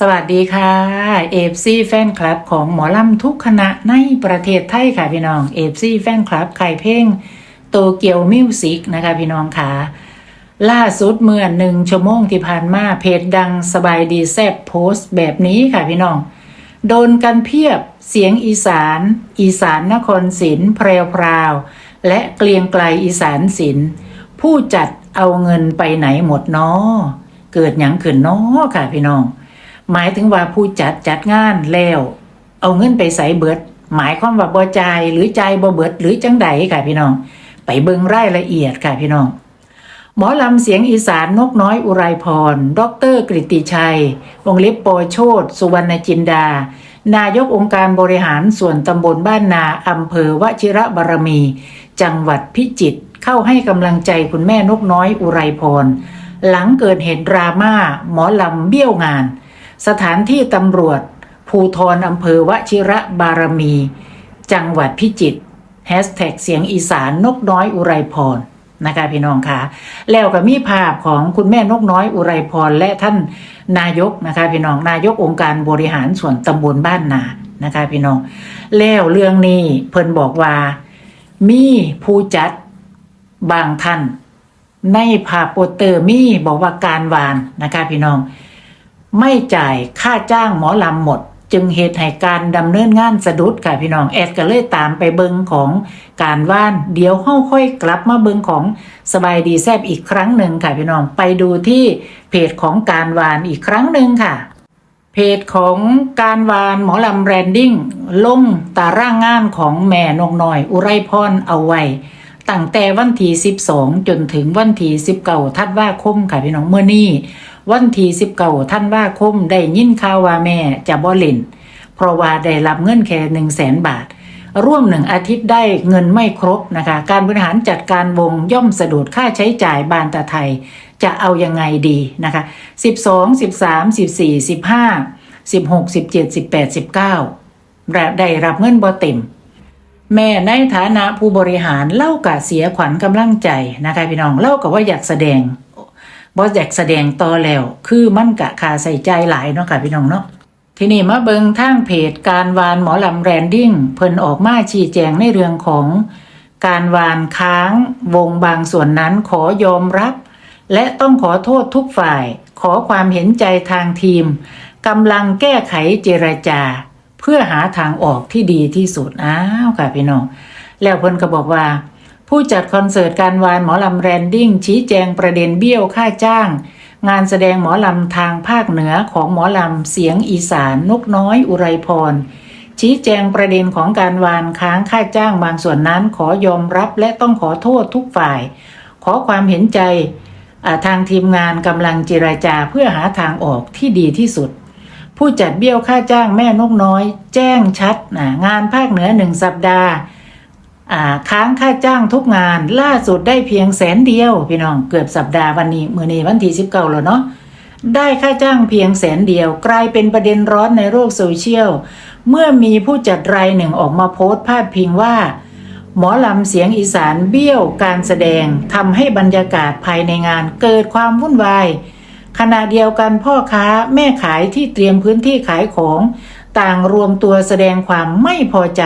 สวัสดีค่ะเอฟซีแฟนคลับของหมอลำทุกคณะในประเทศไทยค่ะพี่น้องเอฟซีแฟนคลับไข่เพ่งโตเกียวมิวสิกนะคะพี่น้องค่ะ ล่าสุดเมื่อหนึ่งชั่วโมงที่ผ่านมาเพจดังสบายดีแซบโพสต์แบบนี้ค่ะพี่น้อง โดนกันเพียบเสียงอีสาน อีสานนครศิลป์แพรวพราว และเกลียงไกลอีสานศิลป์ผู้จัดเอาเงินไปไหนหมดน้อเกิดหยังขึ้นน้อค่ะพี่น้อง หมายถึงว่าผู้จัดจัดงานแล้ว เอาเงินไปใส่เบิด หมายความว่าบ่จ่ายหรือจ่ายบ่เบิดหรือจังใดค่ะพี่น้อง ไปเบิ่งรายละเอียดค่ะพี่น้อง หมอลำเสียงอีสานนกน้อยอุไรพร ดรกฤติชัย วงเล็บปอโชตสุวรรณจินดา นายกองค์การบริหารส่วนตำบลบ้านนาอำเภอวชิระบารมี จังหวัดพิจิตรเข้าให้กำลังใจคุณแม่นกน้อยอุไรพรหลังเกิดเหตุดราม่าหมอลำเบี้ยวงาน สถานที่ตำรวจ ภูทรอำเภอวชิระบารมี จังหวัดพิจิตรแฮชแท็กเสียงอีสานนกน้อยอุไรพรนะคะพี่น้องคะแล้วก็มีภาพของคุณแม่นกน้อยอุไรพรและท่านนายกนะคะพี่น้องนายกองค์การบริหารส่วนตำบลบ้านนานะคะพี่น้อง แล้วเรื่องนี้เพิ่นบอกว่า มีผู้จัดบางท่าน ในภาพโปสเตอร์มีบอกว่าการวานนะคะพี่น้อง ไม่จ่ายค่าจ้างหมอลำหมด จึงเหตุให้การดำเนินงานสะดุดค่ะพี่น้องแอดก็เลยตามไปเบิงของการว่าน เดี๋ยวเฮ้าค่อยกลับมาเบิงของสบายดีแซบอีกครั้งหนึ่งค่ะพี่น้องไปดูที่เพจของการวานอีกครั้งหนึ่งค่ะเพจของการวานหมอลำแรนดิ้งลงตาร่างงานของแม่นกน้อย อุไรพรเอาไว้ ตั้งแต่วันที่12จนถึงวันที่19ธันวาคมค่ะพี่น้องเมื่อนี้วันที่19ธันวาคมได้ยินข่าวว่าแม่จะบ่เล่น เพราะว่าได้รับเงินแค่1 0 0 0 0แสนบาท ร่วมหนึ่งอาทิตย์ได้เงินไม่ครบนะคะ การบริหารจัดการวงย่อมสะดุดค่าใช้จ่ายบานตาไทย จะเอายังไงดีนะคะ12 13 14 15 16 17 18 19และได้รับเงินบ่เต็ม แม่ในฐานะผู้บริหารเล่ากะเสียขวัญกำลังใจนะคะพี่น้องเล่ากับว่าอยากแสดงบ่อยากแสดงต่อแล้ว คือมันกะคาใส่ใจหลายเนาะค่ะพี่น้องเนาะทีนี้มาเบิงทางเพจการวานหมอลำแรนดิ้งเพิ่นออกมาชี้แจงในเรื่องของ การวานค้างวงบางส่วนนั้นขอยอมรับ และต้องขอโทษทุกฝ่าย ขอความเห็นใจทางทีมกำลังแก้ไขเจรจา เพื่อหาทางออกที่ดีที่สุดอ้าวค่ะพี่น้อง แล้วเพิ่นก็บอกว่า ผู้จัดคอนเสิร์ตการวานหมอลำแรนดิ้งชี้แจงประเด็นเบี้ยวค่าจ้าง งานแสดงหมอลำทางภาคเหนือของหมอลำเสียงอีสานนกน้อยอุไรพรชี้แจงประเด็นของการวานค้างค่าจ้างบางส่วนนั้นขอยอมรับและต้องขอโทษทุกฝ่าย ขอความเห็นใจทางทีมงานกำลังเจรจาเพื่อหาทางออกที่ดีที่สุด ผู้จัดเบี้ยวค่าจ้างแม่นกน้อย แจ้งชัดนะงานภาคเหนือหนึ่งสัปดาห์ค้างค่าจ้างทุกงานล่าสุดได้เพียงแสนเดียว พี่น้องเกือบสัปดาห์วันนี้มือนี้วันที่สิบเก้าแล้วเนาะได้ค่าจ้างเพียงแสนเดียว กลายเป็นประเด็นร้อนในโลกโซเชียล เมื่อมีผู้จัดรายหนึ่งออกมาโพสต์พาดพิงว่า หมอลำเสียงอีสานเบี้ยวการแสดงทำให้บรรยากาศภายในงานเกิดความวุ่นวาย ขณะเดียวกันพ่อค้าแม่ขายที่เตรียมพื้นที่ขายของ ต่างรวมตัวแสดงความไม่พอใจ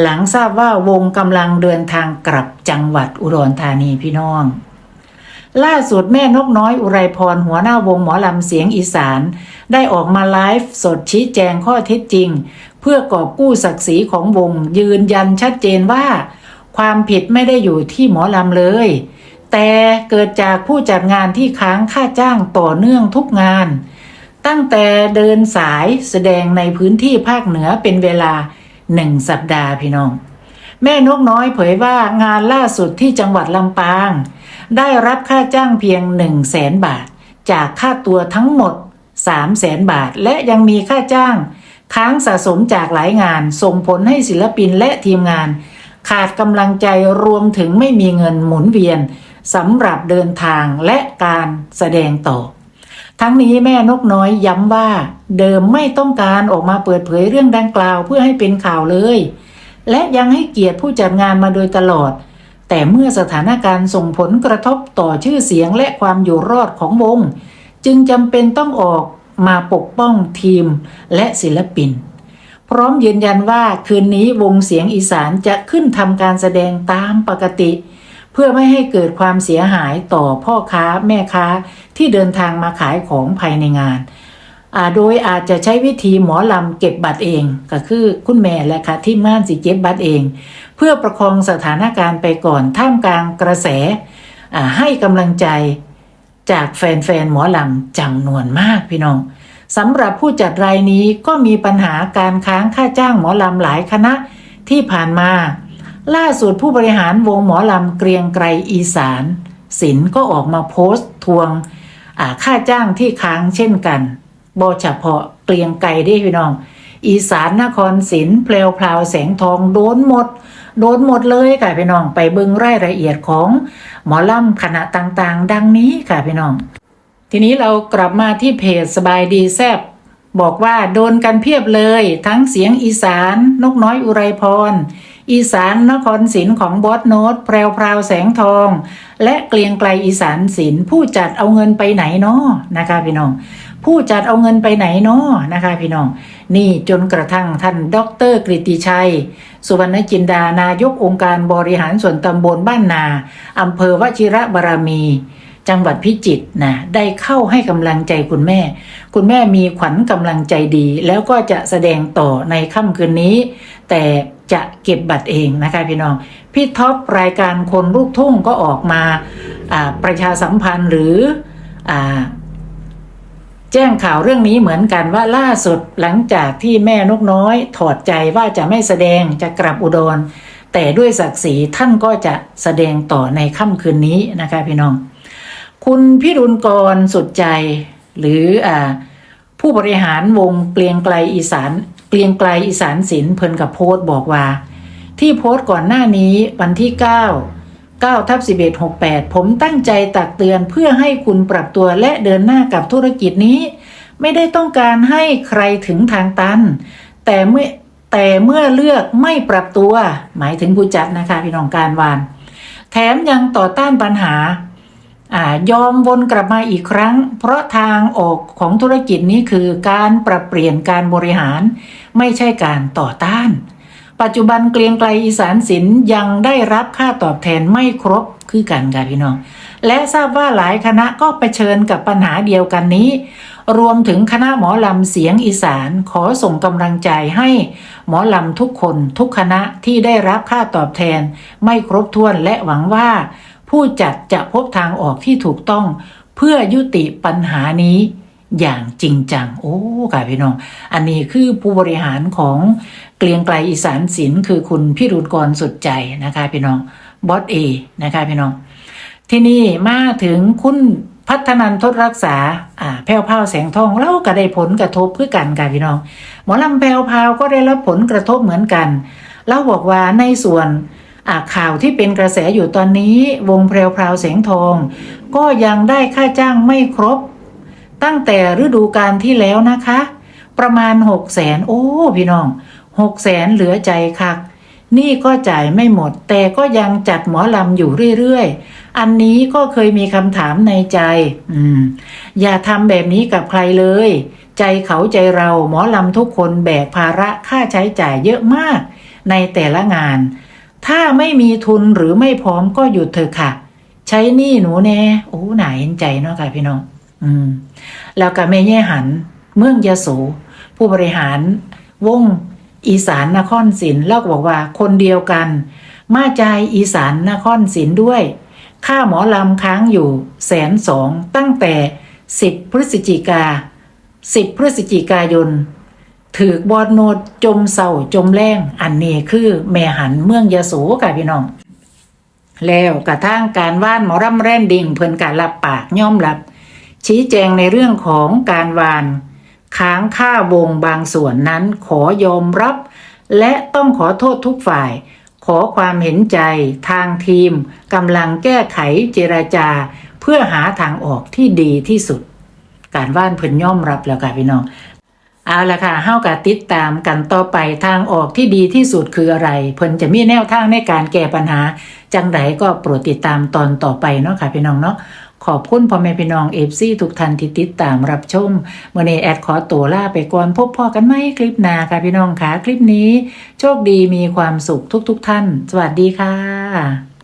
หลังทราบว่าวงกำลังเดินทางกลับจังหวัดอุดรธานีพี่น้อง ล่าสุดแม่นกน้อยอุไรพรหัวหน้าวงหมอลำเสียงอีสาน ได้ออกมาไลฟ์สดชี้แจงข้อเท็จจริง เพื่อกอบกู้ศักดิ์ศรีของวงยืนยันชัดเจนว่า ความผิดไม่ได้อยู่ที่หมอลำเลย แต่เกิดจากผู้จัดงานที่ค้างค่าจ้างต่อเนื่องทุกงาน ตั้งแต่เดินสายแสดงในพื้นที่ภาคเหนือเป็นเวลาหนึ่งสัปดาห์พี่น้อง แม่นกน้อยเผยว่างานล่าสุดที่จังหวัดลำปาง ได้รับค่าจ้างเพียง1 0 0 0 0แสนบาท จากค่าตัวทั้งหมด3 0 0แสนบาท และยังมีค่าจ้าง ค้างสะสมจากหลายงาน ส่งผลให้ศิลปินและทีมงาน ขาดกำลังใจรวมถึงไม่มีเงินหมุนเวียน สำหรับเดินทางและการแสดงต่อ ทั้งนี้แม่นกน้อยย้ำว่า เดิมไม่ต้องการออกมาเปิดเผยเรื่องดังกล่าวเพื่อให้เป็นข่าวเลย และยังให้เกียรติผู้จัดงานมาโดยตลอด แต่เมื่อสถานการณ์ส่งผลกระทบต่อชื่อเสียงและความอยู่รอดของวง จึงจำเป็นต้องออกมาปกป้องทีมและศิลปิน พร้อมยืนยันว่าคืนนี้วงเสียงอีสานจะขึ้นทำการแสดงตามปกติ พื่อไม่ให้เกิดความเสียหายต่อพ่อค้าแม่ค้าที่เดินทางมาขายของภายในงานโดยอาจจะใช้วิธีหมอลำเก็บบัตรเอง ก็คือคุณแม่และค่ะที่ม่านสิเก็บบัตรเอง เพื่อประคองสถานการณ์ไปก่อนท่ามกลางกระแสให้กำลังใจจากแฟนๆหมอลำจำนวนมากพี่น้องสำหรับผู้จัดรายนี้ก็มีปัญหาการค้างค่าจ้างหมอลำหลายคณะที่ผ่านมา ล่าสุดผู้บริหารวงหมอลำเกรียงไกรอีสานศิลก็ออกมาโพสต์ทวงค่าจ้างที่ค้างเช่นกันบเฉพาะเกลียงไก่ได้พี่น้อง อีสานนครศิลป์เพลวพราวแสงทองโดนหมด โดนหมดเลยค่ะพี่น้องไปเบิ่งรายละเอียดของหมอลำคณะต่างๆ ดังนี้ค่ะพี่น้อง ทีนี้เรากลับมาที่เพจสบายดีแซบบอกว่าโดนกันเพียบเลย ทั้งเสียงอีสาน นกน้อยอุไรพร อีสานนครศิลป์ของบอสโนตแพรวพราวแสงทอง และเกลียงไกลอีสานศิลป์ผู้จัดเอาเงินไปไหนเนาะนะคะพี่น้อง ผู้จัดเอาเงินไปไหนเนาะนะคะพี่น้อง นี่จนกระทั่งท่านดรกฤติชัย สุวรรณจินดานายกองค์การบริหารส่วนตำบลบ้านนาอำเภอวชิระบารมีจังหวัดพิจิตรนะได้เข้าให้กำลังใจคุณแม่ คุณแม่มีขวัญกำลังใจดี แล้วก็จะแสดงต่อในค่ำคืนนี้ แต่จะเก็บบัตรเองนะคะพี่น้อง พี่ท็อปรายการคนลูกทุ่งก็ออกมาประชาสัมพันธ์หรืออแจ้งข่าวเรื่องนี้เหมือนกันว่าล่าสุดหลังจากที่แม่นกน้อยถอดใจว่าจะไม่แสดงจะกลับอุดร แต่ด้วยศักดิ์ศรีท่านก็จะแสดงต่อในค่ำคืนนี้นะคะพี่น้อง คุณพิรุณกรสุดใจหรืออผู้บริหารวงเกลียงไกลอีสาน เกลียงไกลอีสานศิลป์เพิ่นกับโพสต์บอกว่า ที่โพสต์ก่อนหน้านี้วันที่ 9 9ทับ11 68 ผมตั้งใจตักเตือนเพื่อให้คุณปรับตัวและเดินหน้ากับธุรกิจนี้ ไม่ได้ต้องการให้ใครถึงทางตัน แต่เมื่อแต่เมื่อเลือกไม่ปรับตัว หมายถึงผู้จัดนะคะพี่น้องการวาน แถมยังต่อต้านปัญหา ยอมวนกลับมาอีกครั้ง เพราะทางออกของธุรกิจนี้คือการปรับเปลี่ยนการบริหาร ไม่ใช่การต่อต้าน ปัจจุบันเกรียงไกลอีสานศิลป์ยังได้รับค่าตอบแทนไม่ครบคือกันค่ะพี่น้อง และทราบว่าหลายคณะก็เผชิญกับปัญหาเดียวกันนี้ รวมถึงคณะหมอลำเสียงอีสานขอส่งกำลังใจให้หมอลำทุกคนทุกคณะที่ได้รับค่าตอบแทน ไม่ครบถ้วนและหวังว่า ผู้จัดจะพบทางออกที่ถูกต้อง เพื่อยุติปัญหานี้อย่างจริงจัง โอ้ค่ะพี่น้อง อันนี้คือผู้บริหารของเกลียงไกลอีสานศิลป์คือคุณพิรุณกรสุดใจนะคะพี่น้องบอสเอนะคะพี่น้อง ที่นี่มาถึงคุณพัฒนันทดรักษา อ่าแพ้วพาวแสงทองเล่าก็ได้ผลกระทบเพื่อกันค่ะพี่น้อง หมอลำแพ้วพาวก็ได้รับผลกระทบเหมือนกัน เล่าบอกว่าในส่วน ข่าวที่เป็นกระแสอยู่ตอนนี้วงแพรวพราวแสงทอง ก็ยังได้ค่าจ้างไม่ครบ ตั้งแต่ฤดูกาลที่แล้วนะคะ ประมาณหกแสนโอ้พี่น้องหกแสนเหลือใจคักนี่ก็จ่ายไม่หมด แต่ก็ยังจัดหมอลำอยู่เรื่อยๆ อันนี้ก็เคยมีคำถามในใจ อืม อย่าทำแบบนี้กับใครเลย ใจเขาใจเราหมอลำทุกคนแบกภาระค่าใช้จ่ายเยอะมาก ในแต่ละงาน ถ้าไม่มีทุนหรือไม่พร้อมก็หยุดเถอะค่ะ ใช้หนี่หนูแน่โอ้หนาเห็นใจเนาะค่ะพี่น้อง อืม แล้วก็แม่แย่หัน เมืองยะโสผู้บริหารวงอีสานนครศิลป์เล่าบอกว่าคนเดียวกัน มาใจายอีสานนครศิลป์ด้วย ค่าหมอลำค้างอยู่แสนสองตั้งแต่สิบพฤศจิกาสิบพฤศจิกายน ถือบอดโนดจมเศร้าจมแรงอันนี้คือแม่หันเมืองยโสค่ะพี่น้อง แล้วกระทั่งการว่านหมอรำแร่นดิ่งเพิ่นการรับปากย่อมรับ ชี้แจงในเรื่องของการวาน ค้างค่าวงบางส่วนนั้นขอยอมรับ และต้องขอโทษทุกฝ่าย ขอความเห็นใจทางทีมกำลังแก้ไขเจรจา เพื่อหาทางออกที่ดีที่สุดการว่านเพิ่นย่อมรับแล้วค่ะพี่น้อง เอาละค่ะเฮากะติดตามกันต่อไปทางออกที่ดีที่สุดคืออะไร เพิ่นจะมีแนวทางในการแก้ปัญหา จังไดก็โปรดติดตามตอนต่อไปเนาะค่ะพี่น้องเนาะขอบคุณพ่อแม่พี่น้องเอฟซีทุกท่านที่ติดตามรับชมเมื่อนี้แอดขอตัวลาไปก่อนพบพ่อกันไหมคลิปหน้าค่ะพี่น้องค่ะคลิปนี้ โชคดีมีความสุขทุกๆทท่าน สวัสดีค่ะ